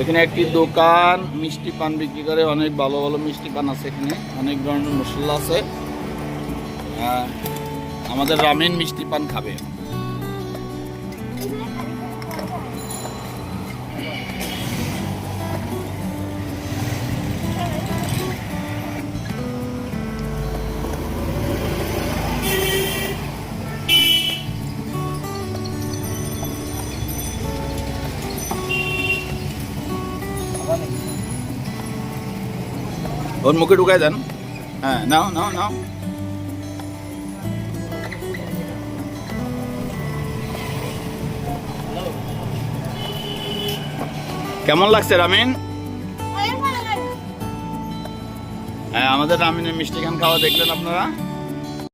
এখানে একটি দোকান, মিষ্টি পান বিক্রি করে। অনেক ভালো ভালো মিষ্টি পান আছে এখানে। অনেক ধরনের মশলা আছে। আমাদের রামেন মিষ্টি পান খাবে। ওর মুখে ঢুকাই দেন। হ্যাঁ নাও নাও নাও। কেমন লাগছে রামিন? হ্যাঁ আমাদের রামিনের মিষ্টি খান খাওয়া দেখলেন আপনারা?